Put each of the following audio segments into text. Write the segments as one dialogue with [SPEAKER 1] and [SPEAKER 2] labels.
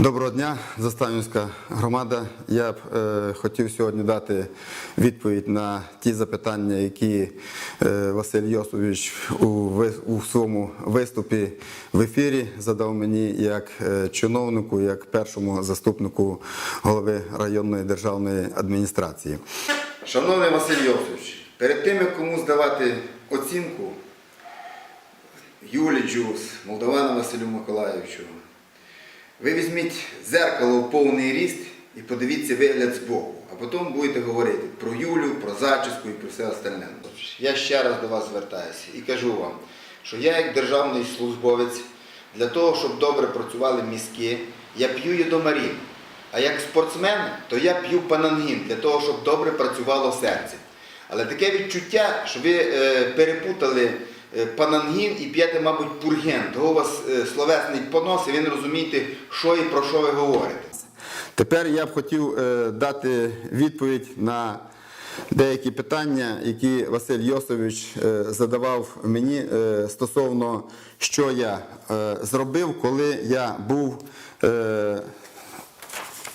[SPEAKER 1] Доброго дня, Заставнівська громада. Я б е, хотів сьогодні дати відповідь на ті запитання, які е, Василь Йосович у, у своєму виступі в ефірі задав мені як е, чиновнику, як першому заступнику голови районної державної адміністрації. Шановний Василь Йосович, перед тим як кому здавати оцінку Юлі Джус, Молдавану Василю Миколаївичу, ви візьміть зеркало у повний ріст і подивіться вигляд збоку, а потім будете говорити про Юлю, про зачіску і про все остальне. Я ще раз до вас звертаюся і кажу вам, що я як державний службовець для того, щоб добре працювали мізки, я п'ю єдомарін. А як спортсмен, то я п'ю панангін для того, щоб добре працювало серце. Але таке відчуття, що ви е, перепутали панангін і п'єте, мабуть, пурген. Того у вас е, словесний понос, і ви не розумієте, що і про що ви говорите. Тепер я б хотів е, дати відповідь на деякі питання, які Василь Йосович е, задавав мені е, стосовно, що я е, зробив, коли я був. Е,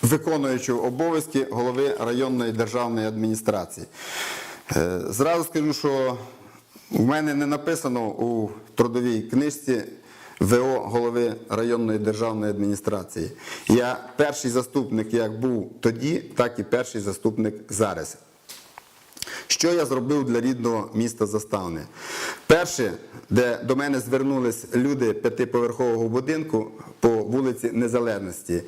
[SPEAKER 1] виконуючого обов'язки голови районної державної адміністрації. Е, Зразу скажу, що в мене не написано у трудовій книжці ВО голови районної державної адміністрації. Я перший заступник як був тоді, так і перший заступник зараз. Що я зробив для рідного міста Заставне? Перше, де до мене звернулись люди п'ятиповерхового будинку по вулиці Незалежності.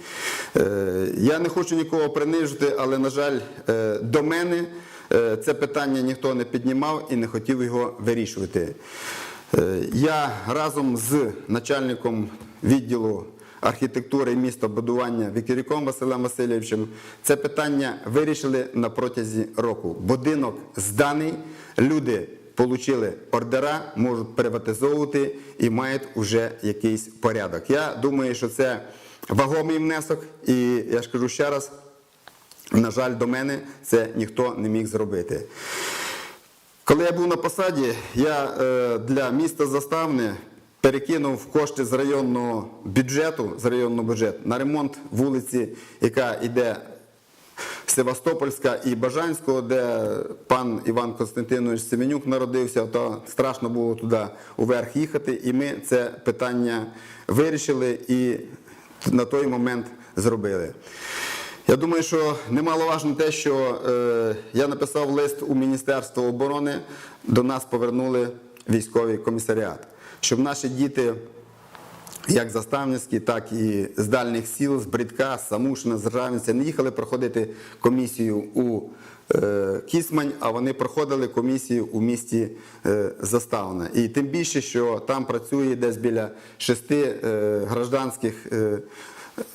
[SPEAKER 1] Е, Я не хочу нікого принижити, але, на жаль, е, до мене це питання ніхто не піднімав і не хотів його вирішувати. Е, Я разом з начальником відділу архітектури і містобудування Вікіріком Василем Васильовичем це питання вирішили на протязі року. Будинок зданий, люди отримали ордера, можуть приватизовувати і мають вже якийсь порядок. Я думаю, що це вагомий внесок, і я ж кажу ще раз. На жаль, до мене це ніхто не міг зробити. Коли я був на посаді, я е, для міста Заставне перекинув кошти з районного бюджету, з районного бюджету на ремонт вулиці, яка йде Севастопольська і Бажанського, де пан Іван Константинович Семенюк народився, то страшно було туди уверх їхати, і ми це питання вирішили і на той момент зробили. Я думаю, що немаловажно те, що е, я написав лист у Міністерство оборони, до нас повернули військовий комісаріат, щоб наші діти, як заставницькі, так і з дальніх сіл, з Брідка, з Самушина, з Ржавінця, не їхали проходити комісію у е, Кісмань, а вони проходили комісію у місті е, Заставна. І тим більше, що там працює десь біля шести е, гражданських. Е,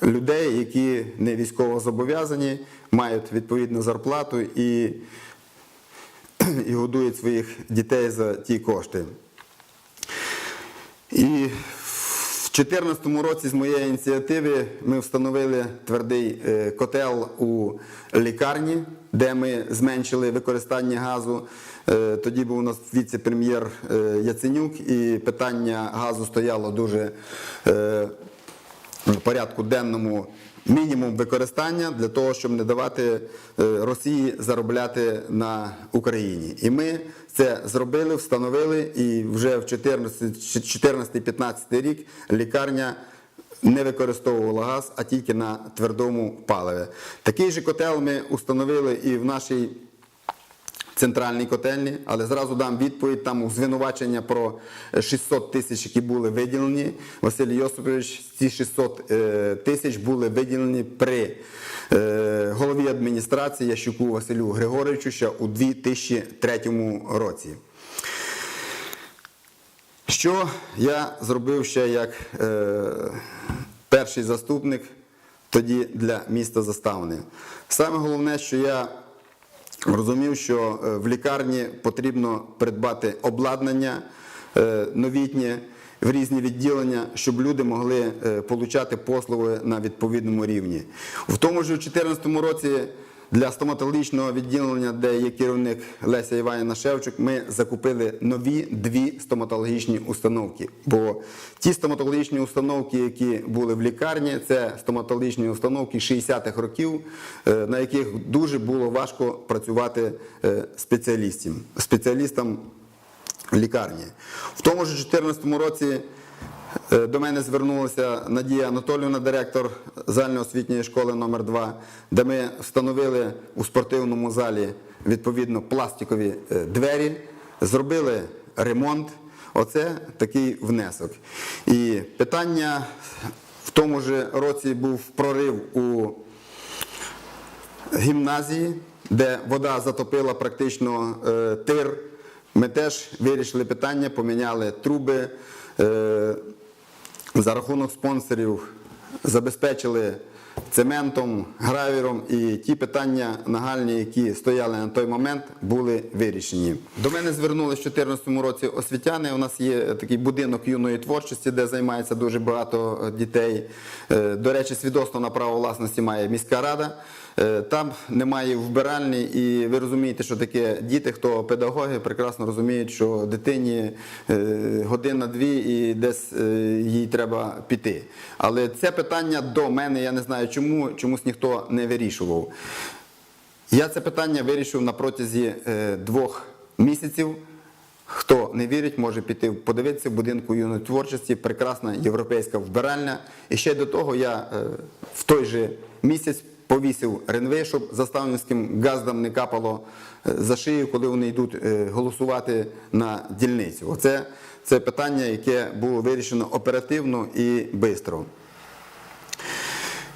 [SPEAKER 1] людей, які не військово зобов'язані, мають відповідну зарплату і, і годують своїх дітей за ті кошти. І в 2014 році з моєї ініціативи ми встановили твердий е, котел у лікарні, де ми зменшили використання газу. Е, Тоді був у нас віце-прем'єр е, Яценюк, і питання газу стояло дуже порядку денному мінімум використання для того, щоб не давати е, Росії заробляти на Україні. І ми це зробили, встановили, і вже в 2014-2015 рік лікарня не використовувала газ, а тільки на твердому паливі. Такий же котел ми установили і в нашій центральній котельні, але зразу дам відповідь там у звинувачення про 600 тисяч, які були виділені. Василь Йосипович, ці 600 е, тисяч були виділені при е, голові адміністрації Ящуку Василю Григоровичу ще у 2003 році. Що я зробив ще як е, перший заступник тоді для міста Заставне? Саме головне, що я розумів, що е, в лікарні потрібно придбати обладнання е, новітнє в різні відділення, щоб люди могли отримати получати послуги на відповідному рівні. В тому ж у 2014 році для стоматологічного відділення, де є керівник Леся Іванівна Шевчук, ми закупили нові дві стоматологічні установки. Бо ті стоматологічні установки, які були в лікарні, це стоматологічні установки 60-х років, е, на яких дуже було важко працювати е, спеціалістам. спеціалістам лікарні. В тому ж 2014 році до мене звернулася Надія Анатоліївна, директор загальноосвітньої школи номер 2 де ми встановили у спортивному залі відповідно пластикові е, двері, зробили ремонт. Оце такий внесок. І питання в тому ж році був прорив у гімназії, де вода затопила практично е, тир. Ми теж вирішили питання, поміняли труби. За рахунок спонсорів забезпечили цементом, гравіром і ті питання нагальні, які стояли на той момент, були вирішені. До мене звернулися в 2014 році освітяни. У нас є такий будинок юної творчості, де займається дуже багато дітей. Е, До речі, свідоцтво на право власності має міська рада. Е, Там немає вбиральні, і ви розумієте, що таке діти, хто педагоги, прекрасно розуміють, що дитині е, година-дві і десь е, їй треба піти. Але це питання до мене, я не знаю чому, чомусь ніхто не вирішував. Я це питання вирішив на протязі двох місяців. Хто не вірить, може піти подивитися в будинку юної творчості, прекрасна європейська вбиральня. І ще до того я в той же місяць повісив ренвей, щоб заставницьким газдам не капало е, за шию, коли вони йдуть е, голосувати на дільницю. Оце це питання, яке було вирішено оперативно і швидко.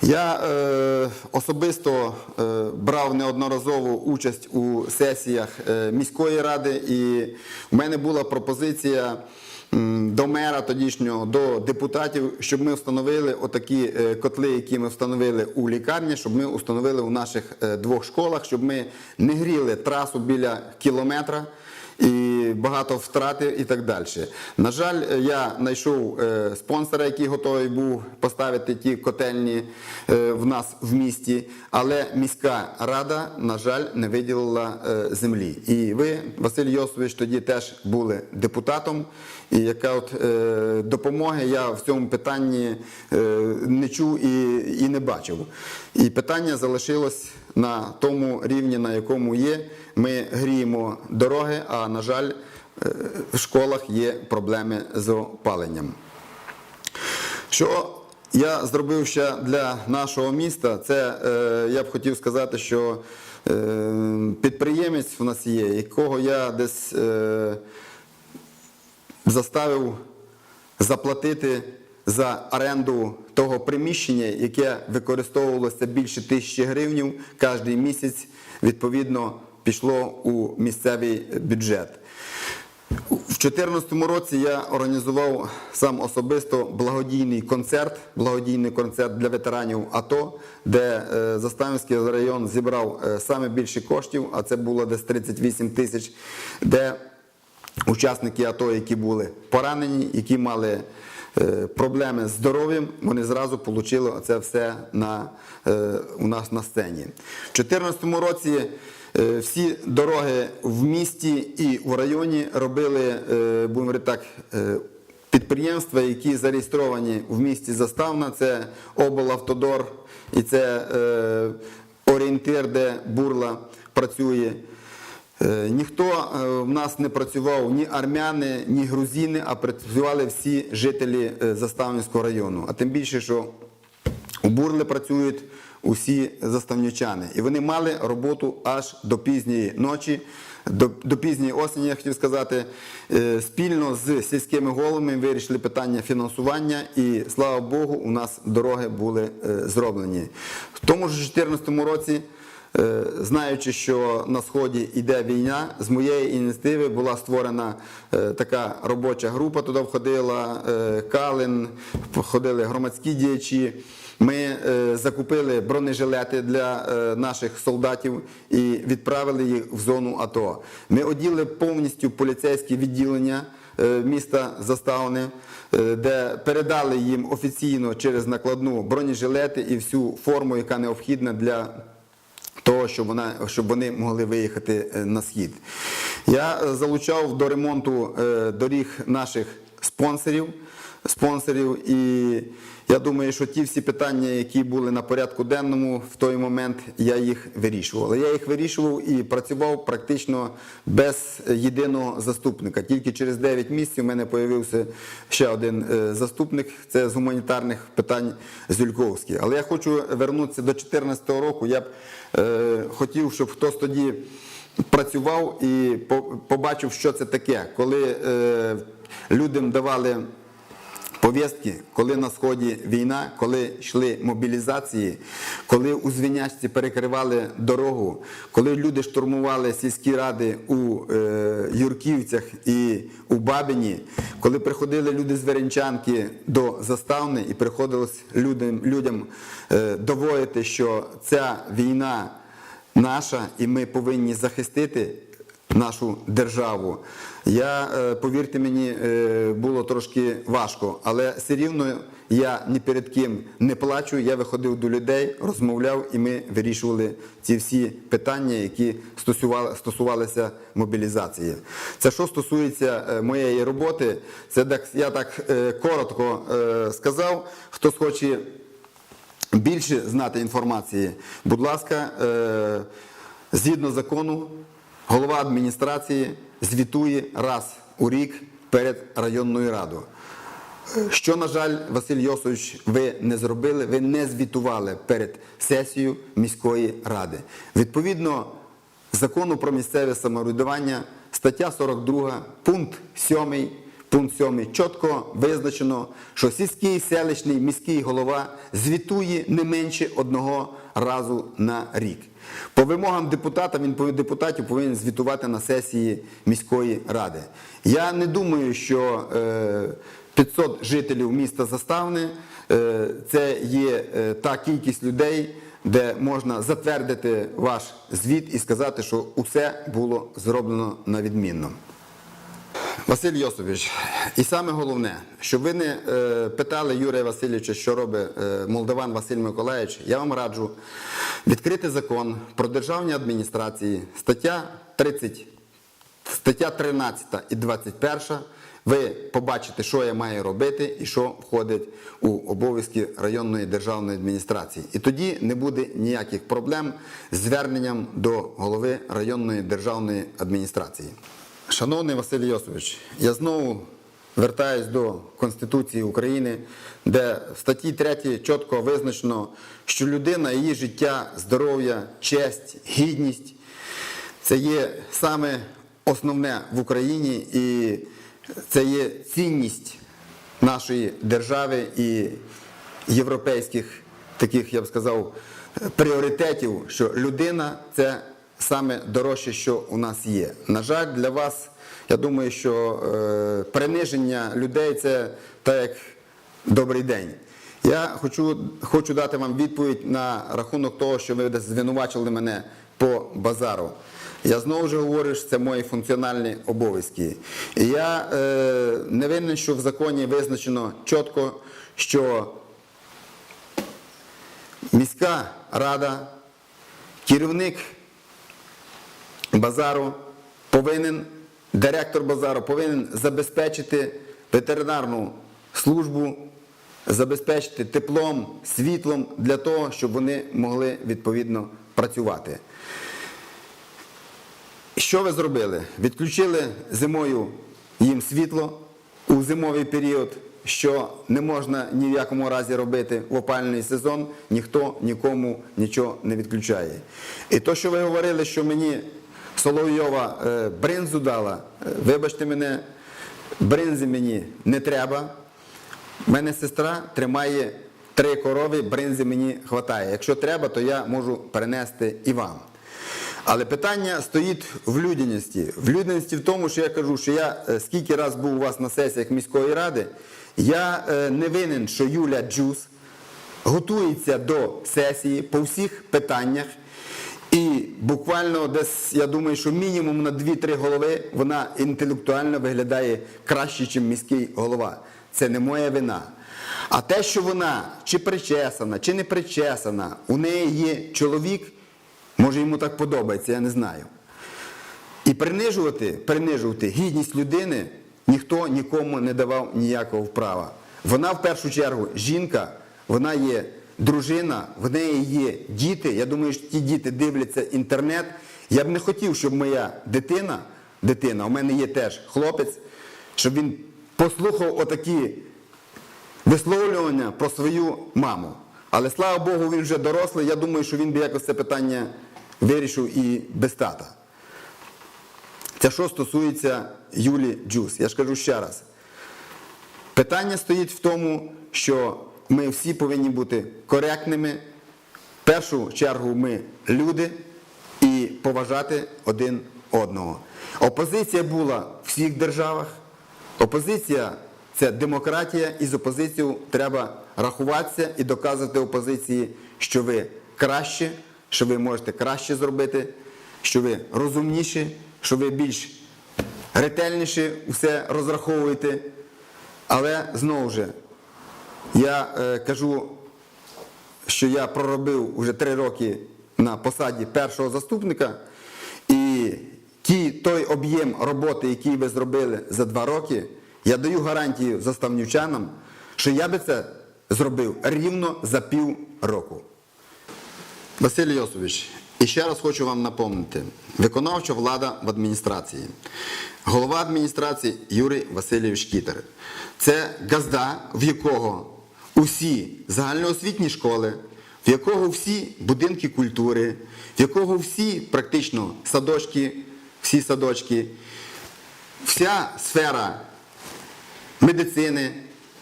[SPEAKER 1] Я е, особисто е, брав неодноразово участь у сесіях е, міської ради, і в мене була пропозиція до мера тодішнього, до депутатів, щоб ми встановили отакі е, котли, які ми встановили у лікарні, щоб ми встановили у наших е, двох школах, щоб ми не гріли трасу біля кілометра і багато втрати і так далі. На жаль, я знайшов е, спонсора, який готовий був поставити ті котельні е, в нас в місті, але міська рада, на жаль, не виділила е, землі. І ви, Василь Йосович, тоді теж були депутатом. І яка от е, допомоги я в цьому питанні е, не чув і, і не бачив. І питання залишилось на тому рівні, на якому є. Ми гріємо дороги, а на жаль, е, в школах є проблеми з опаленням. Що я зробив ще для нашого міста, це е, я б хотів сказати, що е, підприємець в нас є, якого я десь е, заставив заплатити за оренду того приміщення, яке використовувалося більше тисячі гривень кожен місяць, відповідно, пішло у місцевий бюджет. У 2014 році я організував сам особисто благодійний концерт, благодійний концерт для ветеранів АТО, де е, Заставівський район зібрав е, саме більше коштів, а це було десь 38 тисяч, де учасники АТО, які були поранені, які мали проблеми з здоров'ям, вони зразу отримали це все на, е, у нас на сцені. В 2014 році е, всі дороги в місті і в районі робили, е, будемо говорити так, е, підприємства, які зареєстровані в місті Заставна, це облавтодор і це е, орієнтир, де бурла працює. Е, Ніхто е, в нас не працював ні армяни, ні грузини, а працювали всі жителі е, Заставницького району. А тим більше, що у Бурли працюють усі заставнючани. І вони мали роботу аж до пізньої ночі, до, до пізньої осені, я хотів сказати. Спільно з сільськими головами вирішили питання фінансування, і слава Богу, у нас дороги були зроблені. В тому ж 2014 році. Е, Знаючи, що на сході йде війна, з моєї ініціативи була створена е, така робоча група. Туди входила е, Калин, входили громадські діячі. Ми закупили бронежилети для наших солдатів і відправили їх в зону АТО. Ми оділи повністю поліцейське відділення міста Заставне, е, де передали їм офіційно через накладну бронежилети і всю форму, яка необхідна для того, щоб, вона, щоб вони могли виїхати е, на схід. Я е, залучав до ремонту е, доріг наших спонсорів, спонсорів і я думаю, що ті всі питання, які були на порядку денному в той момент, я їх вирішував. Я їх вирішував і працював практично без єдиного заступника. Тільки через 9 місяців у мене з'явився ще один е, заступник. Це з гуманітарних питань Зюльковський. Але я хочу вернутися до 2014 року. Я б е, хотів, щоб хтось тоді працював і побачив, що це таке, коли е, людям давали повістки, коли на сході війна, коли йшли мобілізації, коли у Звіняшці перекривали дорогу, коли люди штурмували сільські ради у е, Юрківцях і у Бабині, коли приходили люди з Веренчанки до заставни і приходилось людям, людям е, доводити, що ця війна наша, і ми повинні захистити нашу державу. Я, е, повірте мені, е, було трошки важко, але все рівно я ні перед ким не плачу. Я виходив до людей, розмовляв, і ми вирішували ці всі питання, які стосувалися мобілізації. Це що стосується е, моєї роботи, це так, я так коротко сказав. Хто хоче більше знати інформації, будь ласка, згідно закону, голова адміністрації звітує раз у рік перед районною радою. Е, Що, на жаль, Василь Йосович, ви не зробили, ви не звітували перед сесією міської ради. Відповідно закону про місцеве самоврядування, стаття 42, пункт 7, пункт 7 чітко визначено, що сільський, селищний, міський голова звітує не менше одного разу на рік. По вимогам депутата він депутатів повинен звітувати на сесії міської ради. Я не думаю, що е, 500 жителів міста Заставне е, це є е, та кількість людей, де можна затвердити ваш звіт і сказати, що усе було зроблено на відмінно. Василь Йосипович, і саме головне, щоб ви не е, питали Юрія Васильовича, що робить е, Молдаван Василь Миколаївич, я вам раджу відкрити закон про державні адміністрації, стаття 30, стаття 13 і 21. Ви побачите, що я маю робити і що входить у обов'язки районної державної адміністрації. І тоді не буде ніяких проблем з зверненням до голови районної державної адміністрації. Шановний Василь Йосович, я знову вертаюсь до Конституції України, де в статті 3 чітко визначено, що людина, її життя, здоров'я, честь, гідність це є саме основне в Україні і це є цінність нашої держави і європейських таких, я б сказав, пріоритетів, що людина це саме дорожче, що у нас є. На жаль, для вас, я думаю, що е, приниження людей це так як добрий день. Я хочу, хочу дати вам відповідь на рахунок того, що ви звинувачили мене по базару. Я знову ж говорю, що це мої функціональні обов'язки. І я е, не винен, що в законі визначено чітко, що міська рада, керівник базару повинен, директор базару повинен забезпечити ветеринарну службу, забезпечити теплом, світлом для того, щоб вони могли відповідно працювати. Що ви зробили? Відключили зимою їм світло у зимовий період, що не можна ні в якому разі робити в опальний сезон, ніхто нікому нічого не відключає. І то, що ви говорили, що мені Соловйова е, бринзу дала, е, вибачте мене, бринзи мені не треба. Мене сестра тримає три корови, бринзи мені вистачає. Якщо треба, то я можу перенести і вам. Але питання стоїть в людяності. В людяності в тому, що я кажу, що я е, скільки раз був у вас на сесіях міської ради, я не винен, що Юля Джус готується до сесії по всіх питаннях. І буквально десь, я думаю, що мінімум на 2-3 голови вона інтелектуально виглядає краще, ніж міський голова. Це не моя вина. А те, що вона чи причесана, чи не причесана, у неї є чоловік, Може йому так подобається, я не знаю. І принижувати, принижувати гідність людини ніхто нікому не давав ніякого права. Вона в першу чергу жінка, вона є дружина, в неї є діти. Я думаю, що ті діти дивляться інтернет. Я б не хотів, щоб моя дитина, дитина, у мене є теж хлопець, щоб він послухав отакі висловлювання про свою маму. Але слава Богу, він вже дорослий. Я думаю, що він би якось це питання вирішив і без тата. Це що стосується Юлі Джус. Я ж кажу ще раз. Питання стоїть в тому, що ми всі повинні бути коректними. В першу чергу ми люди і поважати один одного. Опозиція була в всіх державах. Опозиція це демократія, і з опозицією треба рахуватися і доказувати опозиції, що ви краще, що ви можете краще зробити, що ви розумніші, що ви більш ретельніше все розраховуєте. Але знову ж, я е, кажу, що я проробив вже три роки на посаді першого заступника, і ті, той об'єм роботи, який ви зробили за два роки, я даю гарантію заставнівчанам, що я би це зробив рівно за пів року. Василь Йосович, і ще раз хочу вам напомнити: виконавча влада в адміністрації. Голова адміністрації Юрій Васильович Кітер. Це газда, в якого усі загальноосвітні школи, в якого всі будинки культури, в якого всі практично садочки, всі садочки, вся сфера медицини,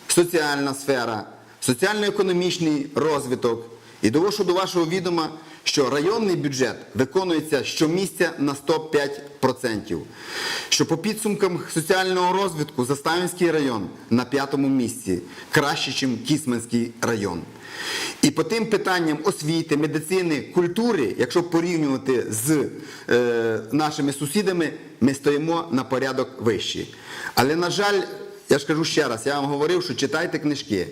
[SPEAKER 1] соціальна сфера, соціально-економічний розвиток. І довожу до вашого відома, що районний бюджет виконується щомісяця на 105%. Що по підсумкам соціального розвитку Заставинський район на п'ятому місці краще, ніж Кісманський район. І по тим питанням освіти, медицини, культури, якщо порівнювати з е, нашими сусідами, ми стоїмо на порядок вище. Але, на жаль, я ж кажу ще раз, я вам говорив, що читайте книжки.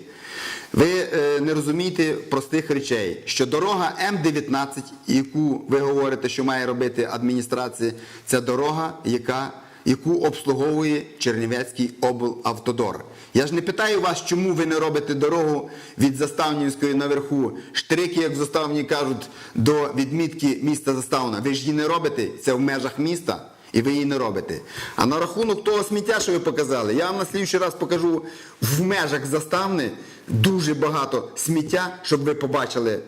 [SPEAKER 1] Ви е, не розумієте простих речей, що дорога М-19, яку ви говорите, що має робити адміністрація, це дорога, яка, яку обслуговує Чернівецький облавтодор. Я ж не питаю вас, чому ви не робите дорогу від Заставнівської наверху, штрики, як в Заставні кажуть, до відмітки міста Заставна. Ви ж її не робите, це в межах міста. І ви її не робите. А на рахунок того сміття, що ви показали, я вам на слідчий раз покажу в межах заставни дуже багато сміття, щоб ви побачили.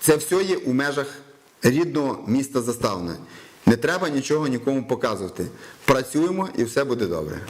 [SPEAKER 1] Це все є у межах рідного міста Заставне. Не треба нічого нікому показувати. Працюємо і все буде добре.